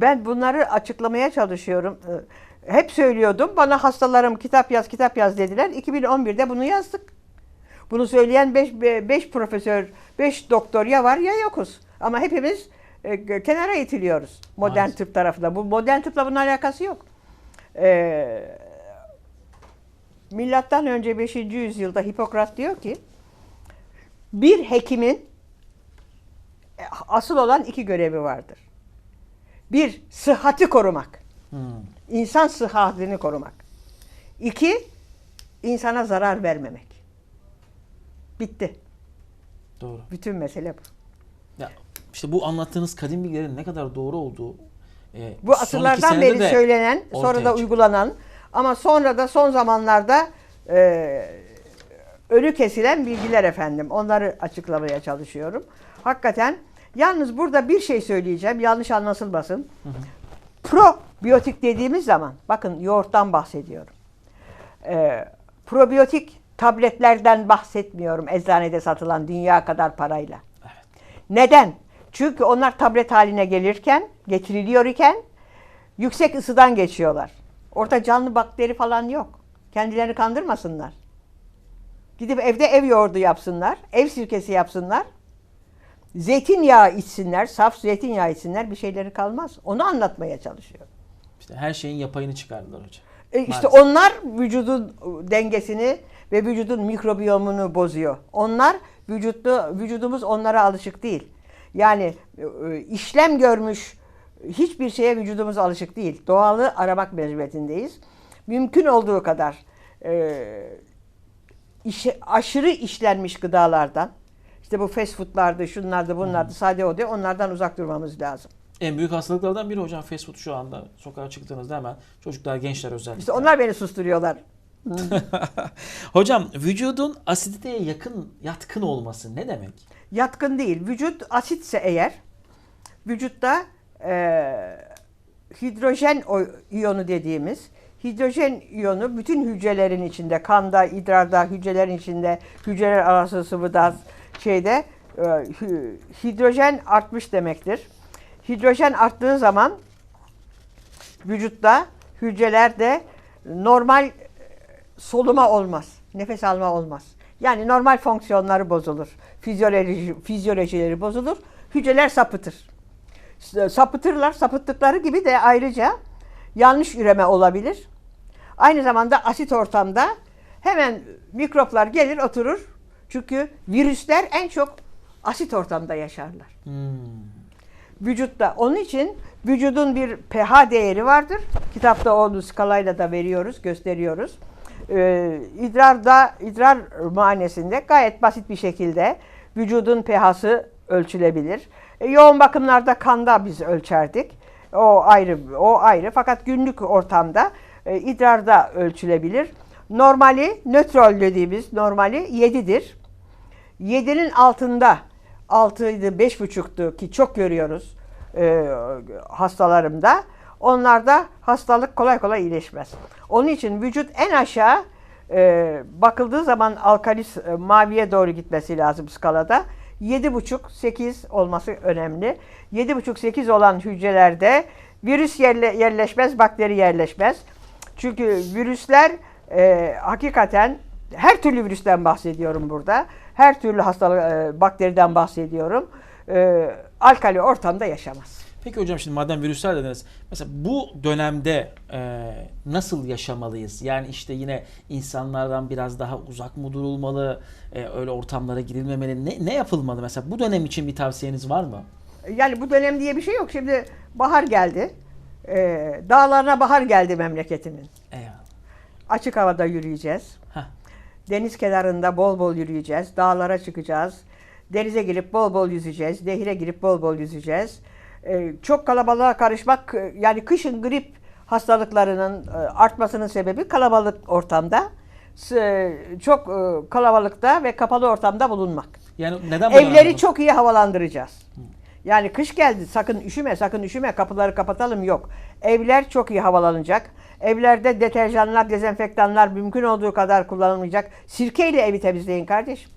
Ben bunları açıklamaya çalışıyorum. Ee, Hep söylüyordum. Bana hastalarım kitap yaz, kitap yaz dediler. 2011'de bunu yazdık. Bunu söyleyen 5 profesör, 5 doktor ya var ya yokuz. Ama hepimiz e, kenara itiliyoruz modern Maalesef. tıp tarafında. Bu modern tıpla bunun alakası yok. Ee, milattan önce 5. yüzyılda Hipokrat diyor ki bir hekimin e, asıl olan iki görevi vardır. Bir, sıhhati korumak. Hmm. İnsan sıhhatini korumak. İki, insana zarar vermemek. Bitti. Doğru. Bütün mesele bu. Ya işte bu anlattığınız kadim bilgilerin ne kadar doğru olduğu e, Bu asırlardan beri söylenen, sonra da uygulanan ama sonra da son zamanlarda e, ölü kesilen bilgiler efendim. Onları açıklamaya çalışıyorum. Hakikaten yalnız burada bir şey söyleyeceğim. Yanlış anlaşılmasın. Probiyotik dediğimiz zaman bakın yoğurttan bahsediyorum. E, probiyotik tabletlerden bahsetmiyorum eczanede satılan dünya kadar parayla. Neden? Çünkü onlar tablet haline gelirken, getiriliyor iken yüksek ısıdan geçiyorlar. Orada canlı bakteri falan yok. Kendilerini kandırmasınlar. Gidip evde ev yoğurdu yapsınlar, ev sirkesi yapsınlar. Zeytinyağı içsinler, saf zeytinyağı içsinler bir şeyleri kalmaz. Onu anlatmaya çalışıyorum. İşte her şeyin yapayını çıkardılar hocam. E işte Maalesef. onlar vücudun dengesini ve vücudun mikrobiyomunu bozuyor. Onlar vücutlu vücudumuz onlara alışık değil. Yani e, işlem görmüş hiçbir şeye vücudumuz alışık değil. Doğalı aramak mecburiyetindeyiz. Mümkün olduğu kadar e, işe- aşırı işlenmiş gıdalardan işte bu fast foodlardı, şunlardı, bunlardı, sade o de onlardan uzak durmamız lazım. En büyük hastalıklardan biri hocam fast food şu anda sokağa çıktığınızda hemen çocuklar, gençler özellikle. İşte onlar beni susturuyorlar. Hocam vücudun asiditeye yakın, yatkın olması ne demek? Yatkın değil. Vücut asitse eğer vücutta e, hidrojen iyonu dediğimiz hidrojen iyonu bütün hücrelerin içinde, kanda, idrarda, hücrelerin içinde, hücreler arası sıvıda, şeyde e, hidrojen artmış demektir. Hidrojen arttığı zaman vücutta, hücrelerde normal e, soluma olmaz. Nefes alma olmaz. Yani normal fonksiyonları bozulur. Fizyoloji, fizyolojileri bozulur. Hücreler sapıtır. S- Sapıtırlar. Sapıttıkları gibi de ayrıca yanlış üreme olabilir. Aynı zamanda asit ortamda hemen mikroplar gelir oturur. Çünkü virüsler en çok asit ortamda yaşarlar Hmm. vücutta. Onun için vücudun bir pH değeri vardır. Kitapta onu skalayla da veriyoruz, gösteriyoruz. Ee, idrarda, idrar muayenesinde gayet basit bir şekilde vücudun pH'sı ölçülebilir. E, yoğun bakımlarda kanda biz ölçerdik. O ayrı, o ayrı. Fakat günlük ortamda e, idrarda ölçülebilir. Normali, nötrol dediğimiz normali 7'dir. 7'nin altında 6'ydı 5,5'tu ki çok görüyoruz e, hastalarımda. Onlarda hastalık kolay kolay iyileşmez. Onun için vücut en aşağı e, bakıldığı zaman alkalis e, maviye doğru gitmesi lazım skalada. 7,5-8 olması önemli. 7,5-8 olan hücrelerde virüs yerle, yerleşmez, bakteri yerleşmez. Çünkü virüsler e, hakikaten her türlü virüsten bahsediyorum burada. Her türlü hastalık e, bakteriden bahsediyorum. E, alkali ortamda yaşamaz. Peki hocam şimdi madem virüsler dediniz. Mesela bu dönemde e, nasıl yaşamalıyız? Yani işte yine insanlardan biraz daha uzak mı durulmalı? E, öyle ortamlara girilmemeli. Ne, ne yapılmalı? Mesela bu dönem için bir tavsiyeniz var mı? Yani bu dönem diye bir şey yok. Şimdi bahar geldi. E, dağlarına bahar geldi memleketimin. Eyvallah. Açık havada yürüyeceğiz. Heh. Deniz kenarında bol bol yürüyeceğiz. Dağlara çıkacağız. Denize girip bol bol yüzeceğiz. Nehire girip bol bol yüzeceğiz. Ee, çok kalabalığa karışmak e, yani kışın grip hastalıklarının e, artmasının sebebi kalabalık ortamda. S- Çok e, kalabalıkta ve kapalı ortamda bulunmak. Yani neden Evleri çok iyi havalandıracağız. Yani kış geldi sakın üşüme sakın üşüme kapıları kapatalım yok. Evler çok iyi havalanacak. Evlerde deterjanlar, dezenfektanlar mümkün olduğu kadar kullanılmayacak. Sirkeyle evi temizleyin kardeşim.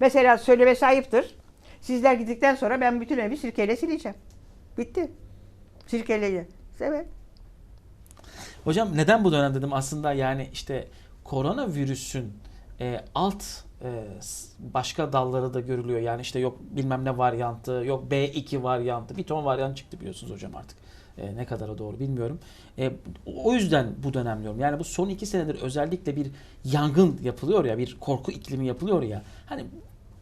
Mesela söylemesi ayıptır. Sizler gittikten sonra ben bütün evi sirkeyle sileceğim. Bitti. Sirkeleyin. Evet. Hocam neden bu dönem dedim aslında yani işte koronavirüsün e, alt e, başka dalları da görülüyor. Yani işte yok bilmem ne varyantı, yok B2 varyantı, bir ton varyant çıktı biliyorsunuz hocam artık. E, ne kadara doğru bilmiyorum. E, o yüzden bu dönem diyorum. Yani bu son iki senedir özellikle bir yangın yapılıyor ya, bir korku iklimi yapılıyor ya. Hani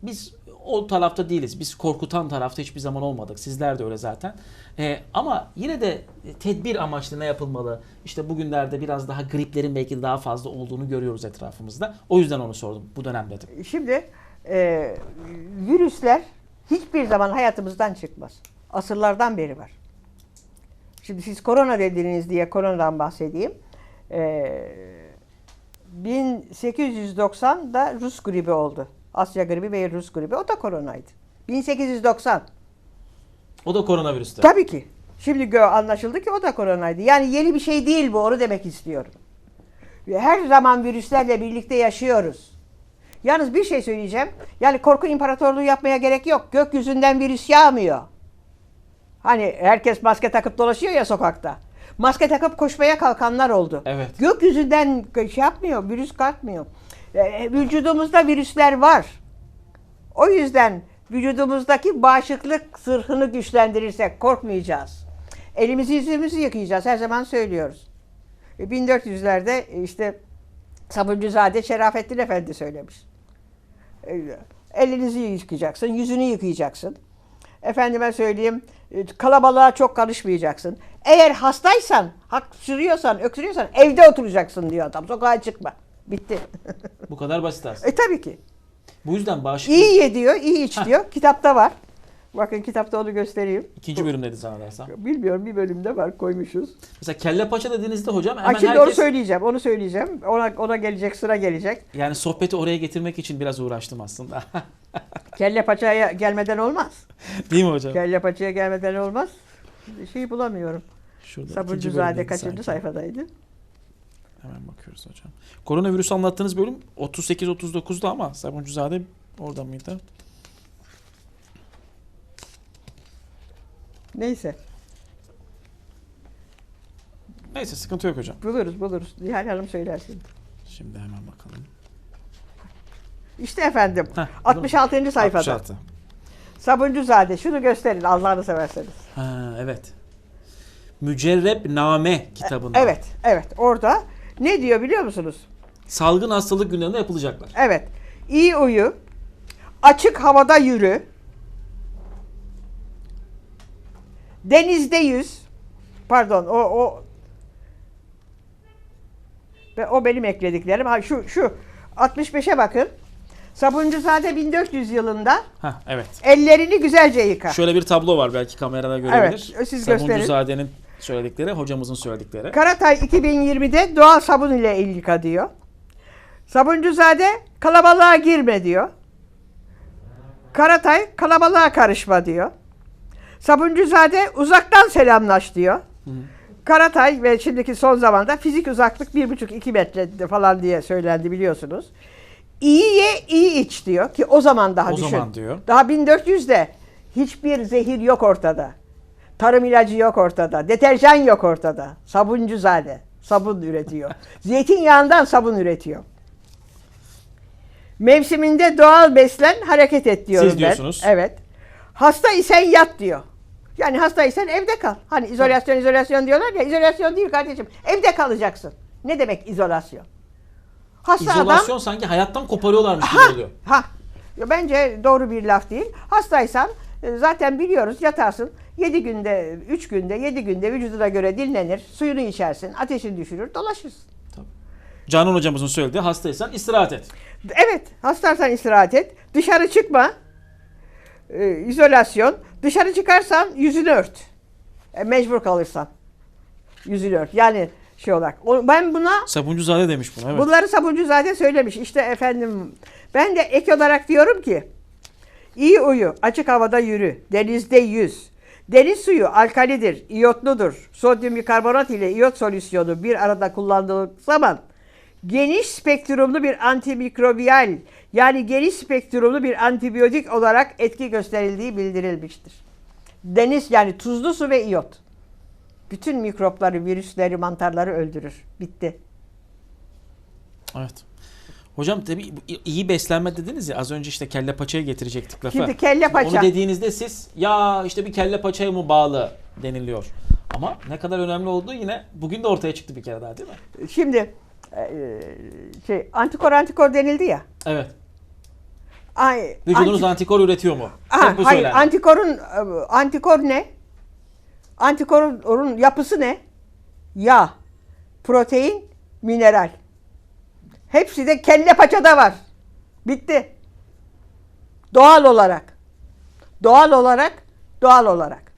biz o tarafta değiliz. Biz korkutan tarafta hiçbir zaman olmadık. Sizler de öyle zaten. Ee, ama yine de tedbir amaçlı ne yapılmalı? İşte bugünlerde biraz daha griplerin belki daha fazla olduğunu görüyoruz etrafımızda. O yüzden onu sordum bu dönem dedim. Şimdi e, virüsler hiçbir zaman hayatımızdan çıkmaz. Asırlardan beri var. Şimdi siz korona dediniz diye koronadan bahsedeyim. E, 1890'da Rus gribi oldu. Asya gribi ve Rus gribi. O da koronaydı. 1890. O da koronavirüste. Tabii ki. Şimdi gö- anlaşıldı ki o da koronaydı. Yani yeni bir şey değil bu. Onu demek istiyorum. Her zaman virüslerle birlikte yaşıyoruz. Yalnız bir şey söyleyeceğim. Yani korku imparatorluğu yapmaya gerek yok. Gökyüzünden virüs yağmıyor. Hani herkes maske takıp dolaşıyor ya sokakta. Maske takıp koşmaya kalkanlar oldu. Evet. Gökyüzünden şey yapmıyor, virüs kalkmıyor. E, vücudumuzda virüsler var. O yüzden vücudumuzdaki bağışıklık zırhını güçlendirirsek korkmayacağız. Elimizi yüzümüzü yıkayacağız. Her zaman söylüyoruz. E, 1400'lerde işte Sabuncuzade Şerafettin Efendi söylemiş. E, Elinizi yıkayacaksın, yüzünü yıkayacaksın. Efendime söyleyeyim, e, kalabalığa çok karışmayacaksın. Eğer hastaysan, hapşırıyorsan, öksürüyorsan evde oturacaksın diyor adam. Sokağa çıkma. Bitti. Bu kadar basit aslında. e tabii ki. Bu yüzden bağışıklık İyi ye diyor, iyi iç Heh. diyor. Kitapta var. Bakın kitapta onu göstereyim. ikinci bölümdeydi zannedersem. Bilmiyorum bir bölümde var koymuşuz. Mesela kelle paça dediğinizde hocam hemen şimdi onu herkes söyleyeceğim, onu söyleyeceğim. Ona, ona gelecek, sıra gelecek. yani sohbeti oraya getirmek için biraz uğraştım aslında. Kelle paçaya gelmeden olmaz. Değil mi hocam? Kelle paçaya gelmeden olmaz. Şey bulamıyorum. Şurada Sabuncuzade bölümdeydi kaçıncı sanki. sayfadaydı? Hemen bakıyoruz hocam. Koronavirüs anlattığınız bölüm 38-39'da ama Sabuncuzade orada mıydı? Neyse. Neyse sıkıntı yok hocam. Buluruz buluruz. Nihal Hanım söylersin. Şimdi hemen bakalım. İşte efendim. Heh, 66. sayfada. 66. Sabuncuzade. Şunu gösterin Allah'ını severseniz. Ha evet. Mücerreb Name kitabında. Evet, evet. Orada ne diyor biliyor musunuz? Salgın hastalık günlerinde yapılacaklar. Evet. İyi uyu. Açık havada yürü. Denizde yüz. Pardon o o ve o benim eklediklerim. Ha şu şu 65'e bakın. Sabuncuzade 1400 yılında Ha evet. ellerini güzelce yıka. Şöyle bir tablo var belki kamerada görebilir. Evet, siz. Sabuncuzade'nin söyledikleri, hocamızın söyledikleri. Karatay 2020'de doğal sabun ile el yıka diyor. Sabuncuzade kalabalığa girme diyor. Karatay kalabalığa karışma diyor. Sabuncuzade uzaktan selamlaş diyor. Karatay ve şimdiki son zamanda fizik uzaklık 1,5-2 metre falan diye söylendi biliyorsunuz. İyi ye, iyi iç diyor ki o zaman daha O düşün. zaman diyor. Daha 1400'de hiçbir zehir yok ortada. Tarım ilacı yok ortada. Deterjan yok ortada. Sabuncuzade. Sabun üretiyor. Zeytinyağından sabun üretiyor. Mevsiminde doğal beslen, hareket et diyorum Siz ben. diyorsunuz. Evet. Hasta isen yat diyor. Yani hasta isen evde kal. Hani izolasyon izolasyon diyorlar ya. izolasyon değil kardeşim. Evde kalacaksın. Ne demek izolasyon? Hasta adam İzolasyon sanki hayattan koparıyorlarmış gibi oluyor. ha. Bence doğru bir laf değil. Hastaysan e, zaten biliyoruz yatarsın. 7 günde, 3 günde, 7 günde vücuduna göre dinlenir. Suyunu içersin, ateşin düşürür, dolaşırsın. Canan hocamızın söylediği hastaysan istirahat et. Evet, hastaysan istirahat et. Dışarı çıkma. Ee, izolasyon. Dışarı çıkarsan yüzünü ört. E, mecbur kalırsan. Yüzünü ört. Yani şey olarak. O- Ben buna Sabuncuzade demiş bunu evet. Bunları Sabuncuzade söylemiş. İşte efendim ben de ek olarak diyorum ki iyi uyu, açık havada yürü, denizde yüz. Deniz suyu alkalidir, iyotludur. Sodyum bikarbonat ile iyot solüsyonu bir arada kullanıldığı zaman geniş spektrumlu bir antimikrobiyal yani geniş spektrumlu bir antibiyotik olarak etki gösterildiği bildirilmiştir. Deniz yani tuzlu su ve iyot. bütün mikropları, virüsleri, mantarları öldürür. Bitti. Evet. Hocam tabii iyi beslenme dediniz ya az önce işte kelle paçayı getirecektik lafı. Şimdi kelle paça. Onu dediğinizde siz ya işte bir kelle paçaya mı bağlı deniliyor. Ama ne kadar önemli olduğu yine bugün de ortaya çıktı bir kere daha değil mi? Şimdi e, şey antikor antikor denildi ya. Evet. Ay, Vücudunuz anti- antikor üretiyor mu? Aha, hayır, söylendi. antikorun e, antikor ne? Antikorun yapısı ne? Yağ, protein, mineral. Hepsi de kelle paçada var. Bitti. Doğal olarak. Doğal olarak, doğal olarak.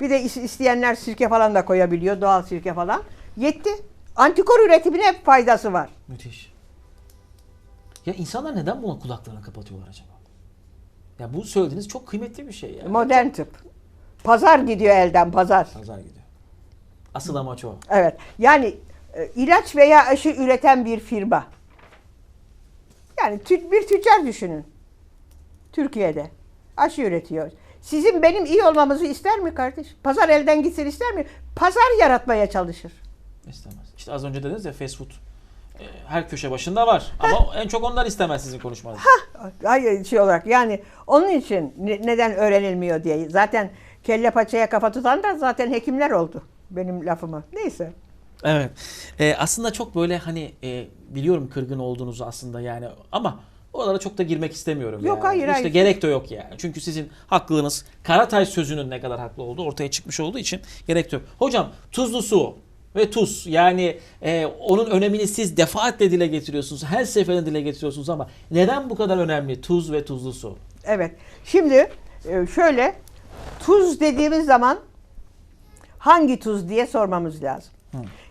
Bir de is- isteyenler sirke falan da koyabiliyor, doğal sirke falan. Yetti. Antikor üretimine hep faydası var. Müthiş. Ya insanlar neden buna kulaklarını kapatıyorlar acaba? Ya bu söylediğiniz çok kıymetli bir şey ya. Modern tıp. Pazar gidiyor elden, pazar. Pazar gidiyor. Asıl amaç o. Evet. Yani ilaç veya aşı üreten bir firma. Yani bir tüccar düşünün. Türkiye'de aşı üretiyor. Sizin benim iyi olmamızı ister mi kardeş? Pazar elden gitsin ister mi? Pazar yaratmaya çalışır. İstemez. İşte az önce dediniz ya fast food. e, Her köşe başında var. Ama en çok onlar istemez sizin konuşmanızı. Hayır şey olarak yani onun için ne- neden öğrenilmiyor diye. Zaten kelle paçaya kafa tutan da zaten hekimler oldu. Benim lafımı. Neyse. Evet. Ee, aslında çok böyle hani e, biliyorum kırgın olduğunuzu aslında yani ama oralara çok da girmek istemiyorum. Yok, yani. hayır, İşte hayır. gerek de yok yani. Çünkü sizin haklılığınız Karatay sözünün ne kadar haklı olduğu ortaya çıkmış olduğu için gerek de yok. Hocam tuzlu su ve tuz yani e, onun önemini siz defaatle dile getiriyorsunuz. Her seferinde dile getiriyorsunuz ama neden bu kadar önemli tuz ve tuzlu su? Evet. Şimdi e, şöyle tuz dediğimiz zaman hangi tuz diye sormamız lazım.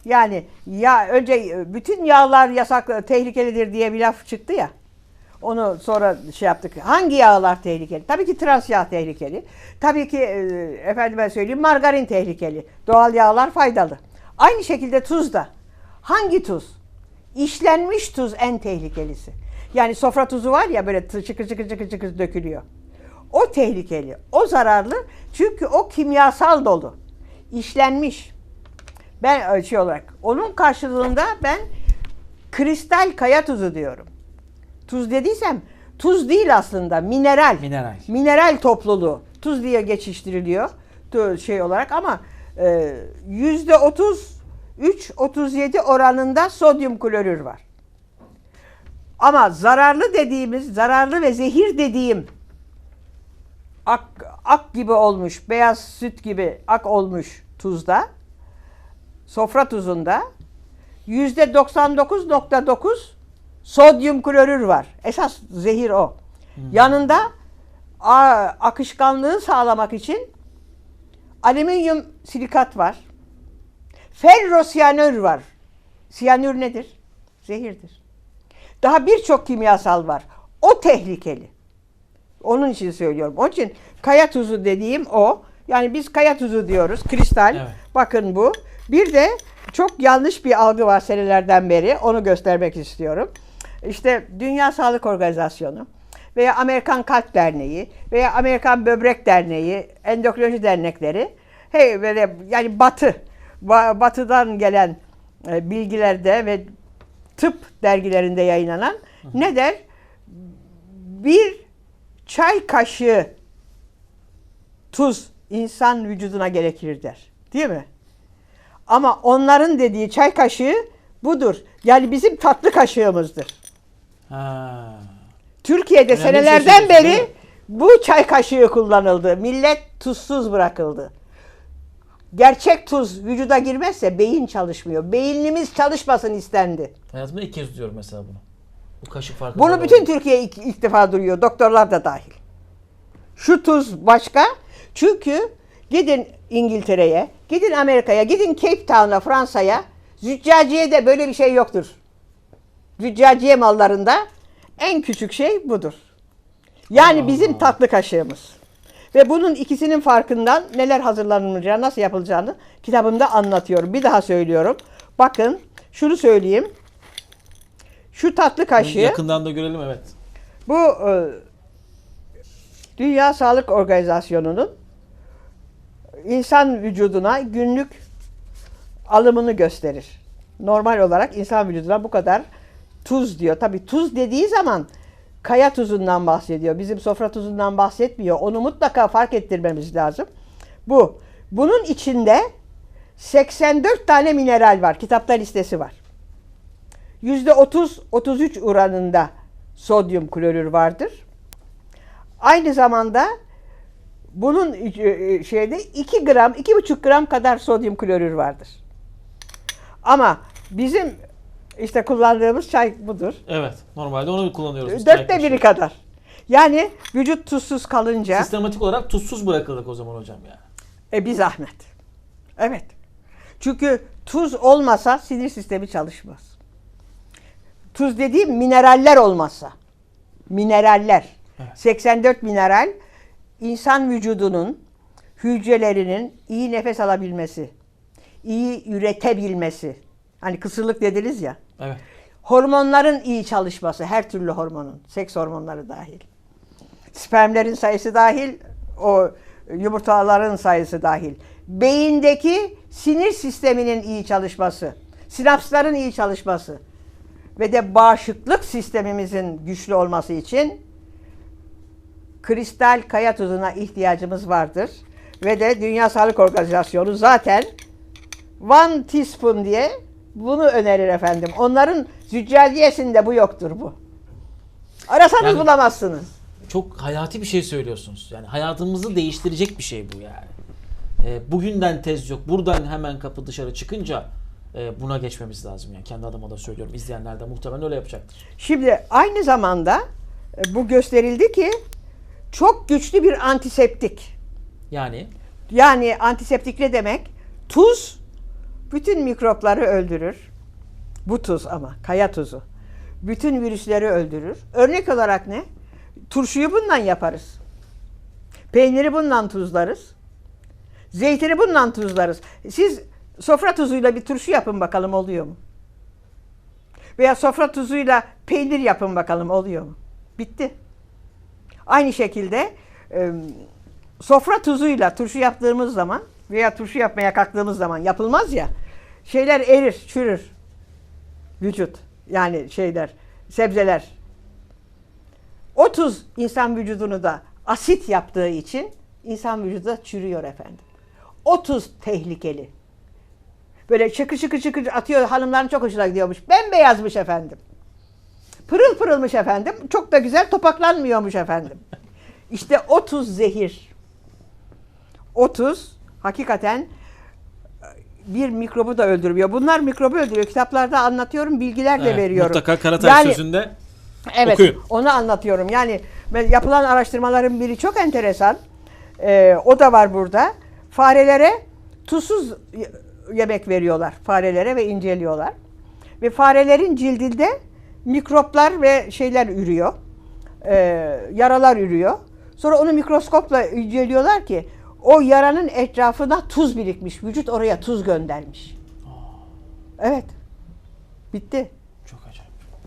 Yani ya önce e, bütün yağlar yasak tehlikelidir diye bir laf çıktı ya. Onu sonra şey yaptık. Hangi yağlar tehlikeli? Tabii ki trans yağ tehlikeli. Tabii ki e, efendime söyleyeyim margarin tehlikeli. Doğal yağlar faydalı. Aynı şekilde tuz da. Hangi tuz? İşlenmiş tuz en tehlikelisi. Yani sofra tuzu var ya böyle çıkır çıkır çıkır çıkır dökülüyor. O tehlikeli. O zararlı. Çünkü o kimyasal dolu. İşlenmiş. Ben şey olarak onun karşılığında ben kristal kaya tuzu diyorum. Tuz dediysem tuz değil aslında mineral. Mineral. Mineral topluluğu. Tuz diye geçiştiriliyor şey olarak ama e, yüzde 33-37 oranında sodyum klorür var. Ama zararlı dediğimiz, zararlı ve zehir dediğim ak, ak gibi olmuş, beyaz süt gibi ak olmuş tuzda, sofra tuzunda yüzde 99.9 sodyum klorür var. Esas zehir o. Yanında a- akışkanlığı sağlamak için alüminyum silikat var. Ferrosiyanür var. Siyanür nedir? Zehirdir. Daha birçok kimyasal var. O tehlikeli. Onun için söylüyorum. Onun için kaya tuzu dediğim o. Yani biz kaya tuzu diyoruz. Kristal. Evet. Bakın bu. Bir de çok yanlış bir algı var senelerden beri. Onu göstermek istiyorum. İşte Dünya Sağlık Organizasyonu veya Amerikan Kalp Derneği veya Amerikan Böbrek Derneği, endokrinoloji dernekleri hey böyle yani batı ba- batıdan gelen e, bilgilerde ve tıp dergilerinde yayınlanan ne der? Bir çay kaşığı tuz insan vücuduna gerekir der. Değil mi? Ama onların dediği çay kaşığı budur. Yani bizim tatlı kaşığımızdır. Ha. Türkiye'de Önemli şey senelerden beri bu çay kaşığı kullanıldı. Millet tuzsuz bırakıldı. Gerçek tuz vücuda girmezse beyin çalışmıyor. Beynimiz çalışmasın istendi. Hayatımda ilk kez duyuyorum mesela bunu. Bu kaşık farkı. Bunu bütün Türkiye ilk, ilk defa duyuyor. Doktorlar da dahil. Şu tuz başka. Çünkü gidin İngiltere'ye, gidin Amerika'ya, gidin Cape Town'a, Fransa'ya. Züccaciye'de böyle bir şey yoktur. Züccaciye mallarında en küçük şey budur. Yani Allah bizim tatlı kaşığımız. Ve bunun ikisinin farkından neler hazırlanılacağını, nasıl yapılacağını kitabımda anlatıyorum. Bir daha söylüyorum. Bakın şunu söyleyeyim. Şu tatlı kaşığı Yakından da görelim evet. bu e, Dünya Sağlık Organizasyonu'nun insan vücuduna günlük alımını gösterir. Normal olarak insan vücuduna bu kadar tuz diyor. Tabii tuz dediği zaman kaya tuzundan bahsediyor. Bizim sofra tuzundan bahsetmiyor. Onu mutlaka fark ettirmemiz lazım. Bu. Bunun içinde 84 tane mineral var. Kitapta listesi var. %30-33 oranında sodyum klorür vardır. Aynı zamanda bunun e, şeyde 2 gram, 2,5 gram kadar sodyum klorür vardır. Ama bizim işte kullandığımız çay budur. Evet. Normalde onu kullanıyoruz. Dörtte biri kaşığı. kadar. Yani vücut tuzsuz kalınca Sistematik olarak tuzsuz bırakıldık o zaman hocam yani. e, bir zahmet. Evet. Çünkü tuz olmasa sinir sistemi çalışmaz. Tuz dediğim mineraller olmazsa. Mineraller. Evet. 84 mineral insan vücudunun hücrelerinin iyi nefes alabilmesi, iyi üretebilmesi. Hani kısırlık dediniz ya. Evet. Hormonların iyi çalışması, her türlü hormonun, seks hormonları dahil. Spermlerin sayısı dahil, o yumurtaların sayısı dahil. Beyindeki sinir sisteminin iyi çalışması, sinapsların iyi çalışması ve de bağışıklık sistemimizin güçlü olması için kristal kaya tuzuna ihtiyacımız vardır. Ve de Dünya Sağlık Organizasyonu zaten one teaspoon diye bunu önerir efendim. Onların züccaciyesinde bu yoktur bu. Arasanız Yani- bulamazsınız. Çok hayati bir şey söylüyorsunuz. Yani hayatımızı değiştirecek bir şey bu yani. E, bugünden tez yok. Buradan hemen kapı dışarı çıkınca e, buna geçmemiz lazım. Yani kendi adıma da söylüyorum. İzleyenler de muhtemelen öyle yapacaktır. Şimdi aynı zamanda e, bu gösterildi ki çok güçlü bir antiseptik. Yani Yani antiseptik ne demek? Tuz bütün mikropları öldürür. Bu tuz ama kaya tuzu. Bütün virüsleri öldürür. Örnek olarak ne? Turşuyu bundan yaparız. Peyniri bundan tuzlarız. Zeytini bundan tuzlarız. Siz sofra tuzuyla bir turşu yapın bakalım oluyor mu? Veya sofra tuzuyla peynir yapın bakalım oluyor mu? Bitti. Aynı şekilde e, sofra tuzuyla turşu yaptığımız zaman veya turşu yapmaya kalktığımız zaman yapılmaz ya şeyler erir, çürür. Vücut yani şeyler, sebzeler. O tuz insan vücudunu da asit yaptığı için insan vücudu da çürüyor efendim. O tuz tehlikeli. Böyle çıkı çıkı çıkı atıyor hanımların çok hoşuna gidiyormuş. Bembeyazmış efendim. Pırıl pırılmış efendim. Çok da güzel topaklanmıyormuş efendim. İşte o tuz zehir. O tuz hakikaten e, bir mikrobu da öldürüyor. Bunlar mikrobu öldürüyor. Kitaplarda anlatıyorum, bilgiler de evet, veriyorum. mutlaka Karatay Yani- sözünde Evet, Okuyun. onu anlatıyorum. Yani yapılan araştırmaların biri çok enteresan. Ee, o da var burada. Farelere tuzsuz yemek veriyorlar. Farelere ve inceliyorlar. Ve farelerin cildinde mikroplar ve şeyler ürüyor. Ee, yaralar ürüyor. Sonra onu mikroskopla inceliyorlar ki o yaranın etrafına tuz birikmiş. Vücut oraya tuz göndermiş. Evet. Bitti.